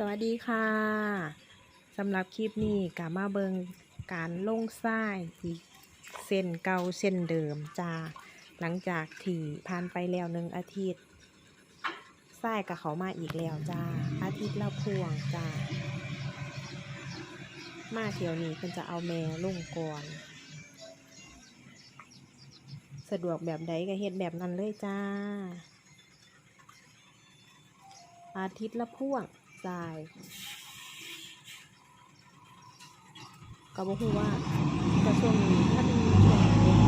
สวัสดีค่ะสำหรับคลิปนี้กามาเบิงการลงทรายอีกเส้นเก่าเส้นเดิมจ้าหลังจากที่ผ่านไปแล้วหนึ่งอาทิตย์ทรายกับเขามาอีกแล้วจ้าอาทิตย์ละพวงจ้ามาเที่ยวนี้เพิ่นจะเอาแม่ลงก่อนสะดวกแบบใดก็เฮ็ดแบบนั้นเลยจ้า อาทิตย์ละพ่วง ทรายก็บอกว่าแต่ช่วงนี้ถ้าเป็นช่วงเรียน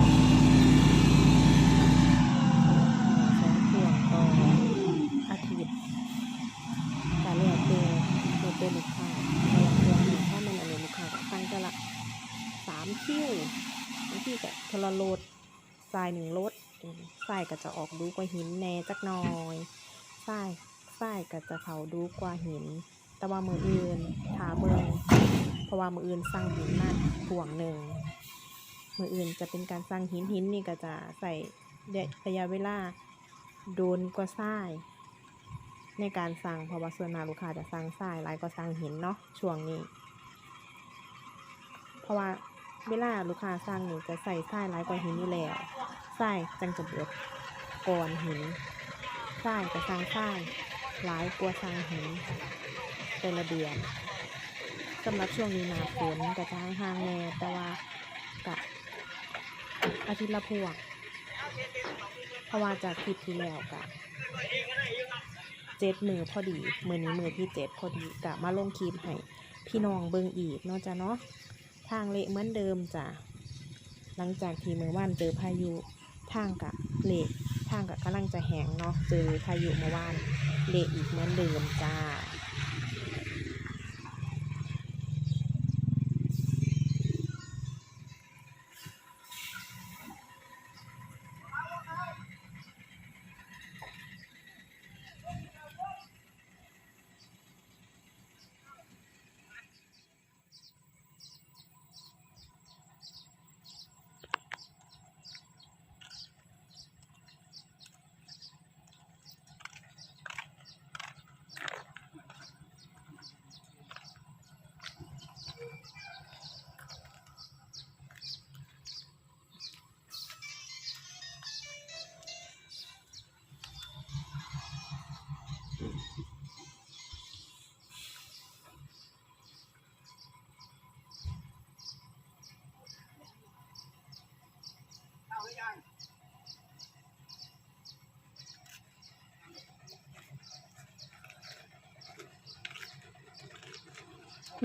สองพ่วงต่ออาทิตย์แต่เรียกเป็นเรียกเป็นลูกค้าแต่ละช่วงนี้ถ้ามันอันนี้ลูกค้าก็ตั้งจะละสามคิวบางทีก็ทรลดทรายหนึ่งรถทรายก็จะออกดูกว่าหินแหน่จักหน่อยทราย ฝ้ายก็จะเขาดูกว่าหิน แต่ว่ามืออื่นถาเบิงเพราะว่ามืออื่นสร้างหินมาห่วงหนึ่งมืออื่นจะเป็นการสร้างหินหินนี่ก็จะใส่ระยะเวลาโดนกว่าทรายในการสั่งเพราะว่าส่วนมากลูกค้าจะสั่งทรายหลายกว่าสั่งหินเนาะช่วงนี้ เพราะว่าเวลาลูกค้าสั่งนี่จะใส่ทรายหลายกว่าหินอยู่แล้วทรายจังจะเบิดก่อนหินทรายกับสั่งทราย หลายกลัวสร้างหินแต่ละเดือนสำหรับช่วงนี้หนาฝนกระจางห่างแน่แต่ว่ากะอาทิตย์ละพวงเพราะว่าจากคลิปที่แล้วกะเจ็ดมือพอดี มือนี้มือที่เจ็ดพอดีกะมาลงคลิปให้พี่น้องเบิงอีกเนาะจ้ะเนาะทางเละเหมือนเดิมจ้ะหลังจากที่เมื่อวานเจอพายุทางกะเละ ทางก็กำลังจะแห้งเนาะเจอพายุเมื่อวานเละอีกเหมือนเดิมจ้า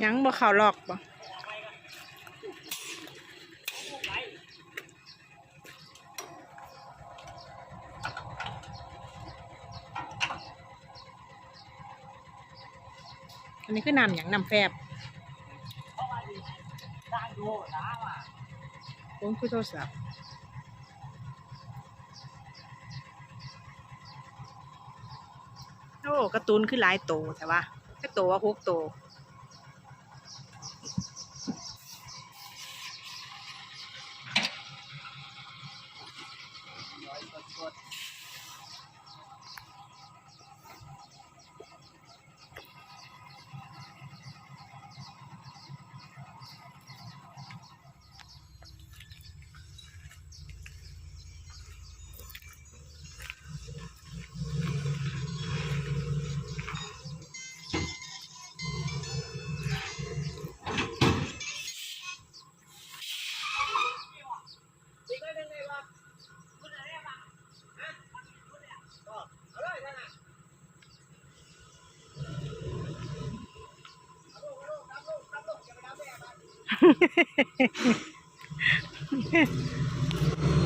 ยังบ่เขาหลอกบ่อันนี้คือนำหยังนำแฟบโอ้คือโทรศัพท์โอ้การ์ตูนคือหลายโตแต่ว่าแค่โตว่าหกโต Yeah.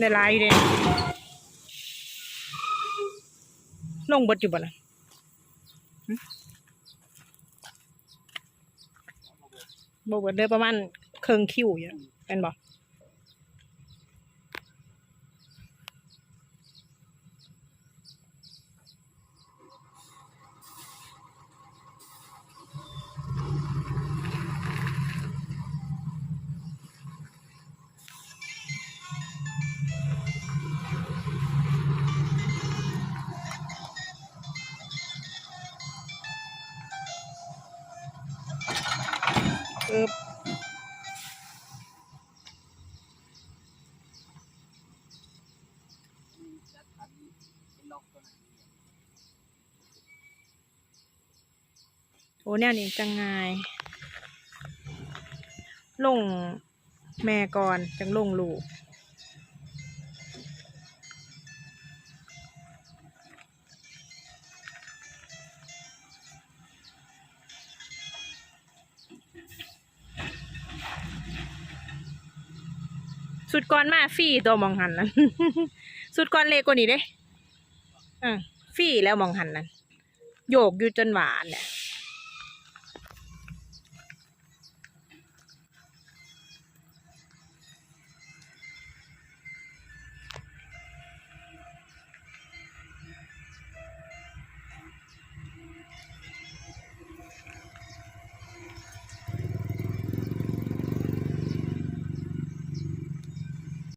ในไลน์อยู่เด้ลงบดอยู่บ่ล่ะบ่เบิดเด้อประมาณเครื่องคิวอยู่เป็นบ่ บโอ้เนี่ยนี่จังไงลงแม่ก่อนจังลงลูก สุดก่อนมาฟรีตัวมองหันนั้น สุดก่อนเล็กกว่านี้เด้อะฟรีแล้วมองหันนั้น โยกอยู่จนหวานเนี่ย